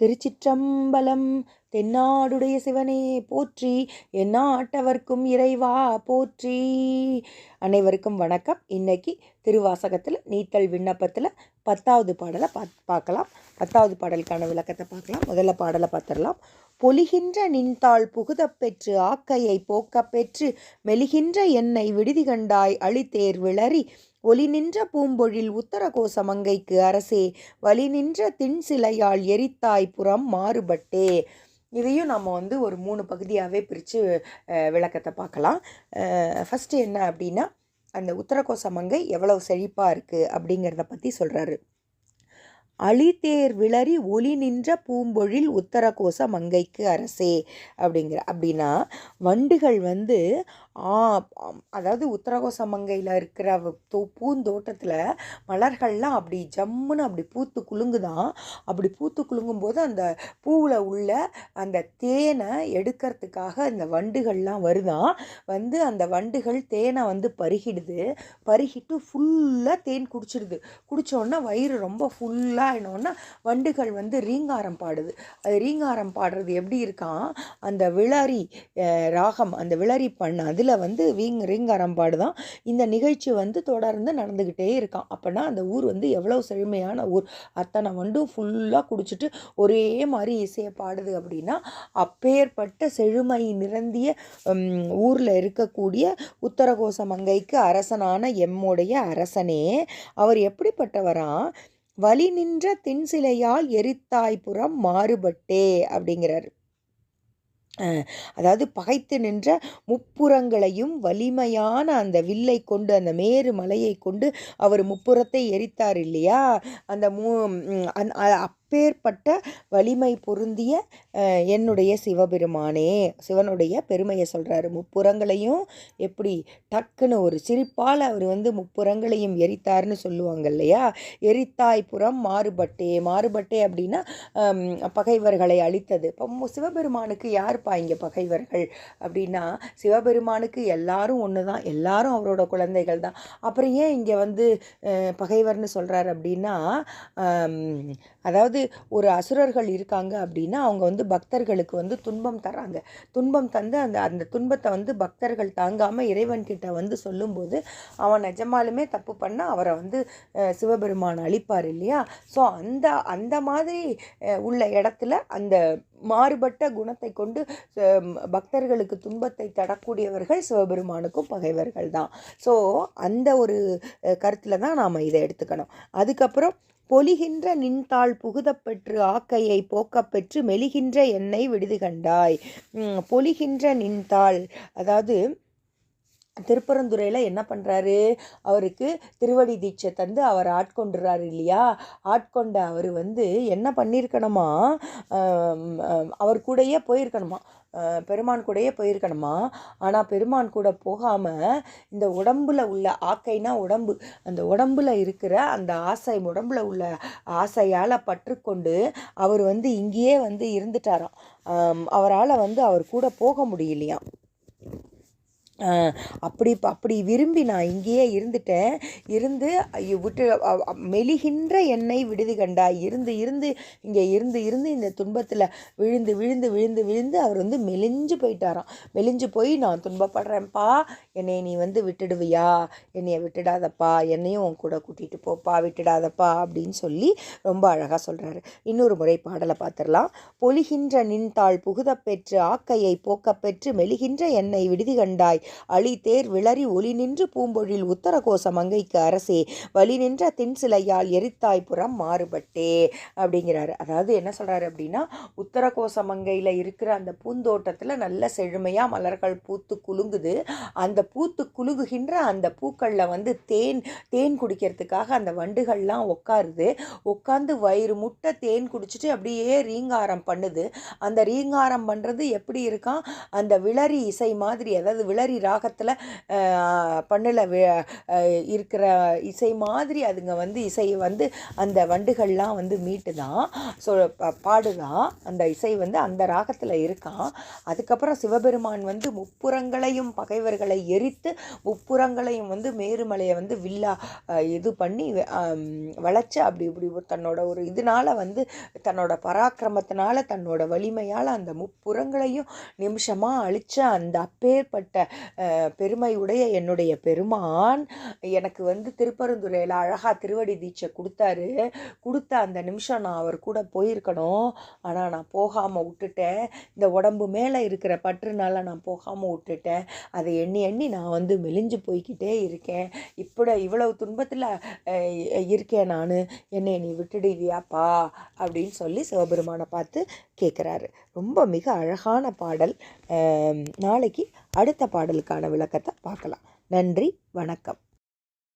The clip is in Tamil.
திருச்சிற்றம்பலம் தென்னாடுடைய சிவனே போற்றி எந்நாட்டவர்க்கும் இறைவா போற்றி. அனைவருக்கும் வணக்கம். இன்னைக்கு திருவாசகத்தில் நீத்தல் விண்ணப்பத்தில் பத்தாவது பாடலை பா பார்க்கலாம். பத்தாவது பாடலுக்கான விளக்கத்தை பார்க்கலாம். முதல்ல பாடலை பார்த்துடலாம். பொலிகின்ற நின்தாள் புகுதப்பெற்று ஆக்கையை போக்கப்பெற்று மெலிகின்ற என்னை விடுதி கண்டாய் அழித்தேர் விளறி ஒளி நின்ற பூம்பொழில் உத்தரகோச மங்கைக்கு அரசே வழி நின்ற திண்சிலையால் எரித்தாய் புறம் மாறுபட்டே. இதையும் நம்ம வந்து ஒரு மூணு பகுதியாகவே பிரித்து விளக்கத்தை பார்க்கலாம். ஃபஸ்ட்டு என்ன அப்படின்னா அந்த உத்தரகோச மங்கை எவ்வளவு செழிப்பாக இருக்குது அப்படிங்கிறத பற்றி சொல்கிறாரு அழித்தேர் விளரி ஒளி நின்ற பூம்பொழில் உத்தரகோச மங்கைக்கு அரசே அப்படிங்கிற. அப்படின்னா வண்டுகள் வந்து அதாவது உத்தரகோச மங்கையில் இருக்கிற தோ பூந்தோட்டத்தில் மலர்கள்லாம் அப்படி ஜம்முன்னு அப்படி பூத்து குலுங்குதான் அப்படி பூத்து குலுங்கும்போது அந்த பூவில் உள்ள அந்த தேனை எடுக்கிறதுக்காக இந்த வண்டுகள்லாம் வருதான் வந்து அந்த வண்டுகள் தேனை வந்து பருகிடுது. பருகிட்டு ஃபுல்லாக தேன் குடிச்சிடுது. குடித்தோடனே வயிறு ரொம்ப ஃபுல்லாக ஆகினோன்னா வண்டுகள் வந்து ரீங்காரம் பாடுது. அது ரீங்காரம் பாடுறது எப்படி இருக்கான்? அந்த விளரி ராகம் அந்த விளரி பண்ண இதில் வந்து வீங் அரம்பாடு தான் இந்த நிகழ்ச்சி வந்து தொடர்ந்து நடந்துக்கிட்டே இருக்கான் அப்படின்னா அந்த ஊர் வந்து எவ்வளோ செழுமையான ஊர். அத்தனை வண்டும் ஃபுல்லாக குடிச்சிட்டு ஒரே மாதிரி இசையை பாடுது அப்படின்னா அப்பேற்பட்ட செழுமை நிரந்திய ஊரில் இருக்கக்கூடிய உத்தரகோச மங்கைக்கு அரசனான எம்முடைய அரசனே அவர் எப்படிப்பட்டவரா? வழி நின்ற தின்சிலையால் எரித்தாய்புறம் மாறுபட்டே அப்படிங்கிறார். அதாவது பகைத்து நின்ற முப்புறங்களையும் வலிமையான அந்த வில்லை கொண்டு அந்த மேரு மலையை கொண்டு அவர் முப்புறத்தை எரித்தார் இல்லையா? அந்த மூ அப்பேற்பட்ட வலிமை பொருந்திய என்னுடைய சிவபெருமானே சிவனுடைய பெருமையை சொல்கிறாரு முப்புறங்களையும் எப்படி டக்குன்னு ஒரு சிரிப்பால் அவர் வந்து முப்புறங்களையும் எரித்தார்னு சொல்லுவாங்க இல்லையா? எரித்தாய் புறம் மாறுபட்டே மாறுபட்டே அப்படின்னா பகைவர்களை அழித்தது. இப்போ சிவபெருமானுக்கு யாருப்பா இங்கே பகைவர்கள் அப்படின்னா சிவபெருமானுக்கு எல்லாரும் ஒன்று தான் எல்லாரும் அவரோட குழந்தைகள் தான். அப்புறம் ஏன் இங்கே வந்து பகைவர்னு சொல்கிறார் அப்படின்னா அதாவது ஒரு அசுரர்கள் இருக்காங்க அப்படின்னா அவங்க வந்து பக்தர்களுக்கு வந்து துன்பம் தராங்க துன்பம் தந்து அந்த அந்த துன்பத்தை வந்து பக்தர்கள் தாங்காமல் இறைவன்கிட்ட வந்து சொல்லும்போது அவன் நிஜமாலுமே தப்பு பண்ணால் அவரை வந்து சிவபெருமான் அழிப்பார் இல்லையா? ஸோ அந்த அந்த மாதிரி உள்ள இடத்துல அந்த மாறுபட்ட குணத்தை கொண்டு பக்தர்களுக்கு துன்பத்தை தரக்கூடியவர்கள் சிவபெருமானுக்கும் பகைவர்கள் தான். ஸோ அந்த ஒரு கருத்தில் தான் நாம் இதை எடுத்துக்கணும். அதுக்கப்புறம் பொலிகின்ற நின்தாள் புகுதப்பெற்று ஆக்கையை போக்கப்பெற்று மெலிகின்ற எண்ணெய் விடுதுகண்டாய் பொலிகின்ற நின்தாள் அதாவது திருப்பரந்துறையில் என்ன பண்ணுறாரு அவருக்கு திருவடி தீட்சை தந்து அவர் ஆட்கொண்டுறாரு இல்லையா? ஆட்கொண்ட அவர் வந்து என்ன பண்ணியிருக்கணுமா? அவர் கூடயே போயிருக்கணுமா? பெருமான் கூடயே போயிருக்கணுமா? ஆனால் பெருமான் கூட போகாமல் இந்த உடம்பில் உள்ள ஆக்கைனா உடம்பு. அந்த உடம்பில் இருக்கிற அந்த ஆசை உடம்புல உள்ள ஆசையால் பற்றுக்கொண்டு அவர் வந்து இங்கேயே வந்து இருந்துட்டாராம். அவரால் வந்து அவர் கூட போக முடியலையாம். அப்படி அப்படி விரும்பி நான் இங்கேயே இருந்துட்டேன். இருந்து விட்டு மெலிகின்ற எண்ணெய் விடுதி கண்டா இருந்து இருந்து இங்கே இருந்து இருந்து இந்த துன்பத்தில் விழுந்து விழுந்து விழுந்து விழுந்து அவர் வந்து மெலிஞ்சு போயிட்டாராம். மெலிஞ்சு போய் நான் துன்பப்படுறேன்ப்பா. என்னை நீ வந்து விட்டுடுவியா? என்னைய விட்டுடாதப்பா. என்னையும் உன் கூட கூட்டிகிட்டு போப்பா விட்டுடாதப்பா அப்படின்னு சொல்லி ரொம்ப அழகாக சொல்கிறாரு இன்னொரு முறை பாடலை பார்த்துடலாம். பொலிகின்ற நின்தாள் புகுதப்பெற்று ஆக்கையை போக்கப்பெற்று மெலிகின்ற எண்ணெய் விடுதி கண்டாய். அழித்தேர் விளரி ஒளி நின்று பூம்பொழில் உத்தரகோச மங்கைக்கு அரசே வழி நின்ற தின்சிலையால் எரித்தாய்புறம் மாறுபட்டே அப்படிங்கிறாரு. அதாவது என்ன சொல்கிறாரு அப்படின்னா உத்தரகோச மங்கையில் இருக்கிற அந்த பூந்தோட்டத்தில் நல்ல செழுமையாக மலர்கள் பூத்து குலுங்குது. அந்த பூத்து குலுங்குகின்ற அந்த பூக்களில் வந்து தேன் தேன் குடிக்கிறதுக்காக அந்த வண்டுகள்லாம் உட்காருது உட்காந்து வயிறு முட்டை தேன் குடிச்சிட்டு அப்படியே ரீங்காரம் பண்ணுது. அந்த ரீங்காரம் பண்ணுறது எப்படி இருக்கான் அந்த விளரி இசை மாதிரி அதாவது விளரி ராகத்தில் பண்ணில் இருக்கிற இசை மாதிரி அதுங்க வந்து இசையை வந்து அந்த வண்டுகள்லாம் வந்து மீட்டு தான் ஸோ பாடுதான். அந்த இசை வந்து அந்த ராகத்தில் இருக்கான். அதுக்கப்புறம் சிவபெருமான் வந்து முப்புறங்களையும் பகைவர்களை எரித்து முப்புறங்களையும் வந்து மேருமலையை வந்து வில்லா இது பண்ணி வளைச்சு அப்படி இப்படி ஒரு தன்னோட ஒரு இதனால் வந்து தன்னோட பராக்கிரமத்தினால தன்னோட வலிமையால் அந்த முப்புறங்களையும் நிமிஷமாக அழிச்ச அந்த அப்பேற்பட்ட பெருமையுடைய என்னுடைய பெருமான் எனக்கு வந்து திருப்பரந்துரையில் அழகாக திருவடி தீட்சை கொடுத்தாரு. கொடுத்த அந்த நிமிஷம் நான் அவர் கூட போயிருக்கணும். ஆனால் நான் போகாமல் விட்டுட்டேன். இந்த உடம்பு மேலே இருக்கிற பற்றுனால நான் போகாமல் விட்டுட்டேன். அதை எண்ணி எண்ணி நான் வந்து மெலிஞ்சு போய்க்கிட்டே இருக்கேன். இப்படி இவ்வளவு துன்பத்தில் இருக்கேன் நான். என்னை நீ விட்டுடுவியாப்பா அப்படின்னு சொல்லி சிவபெருமானை பார்த்து கேட்குறாரு ரொம்ப மிக அழகான பாடல். நாளைக்கு அடுத்த பாடல் பாடலுக்கான விளக்கத்தை பார்க்கலாம். நன்றி வணக்கம்.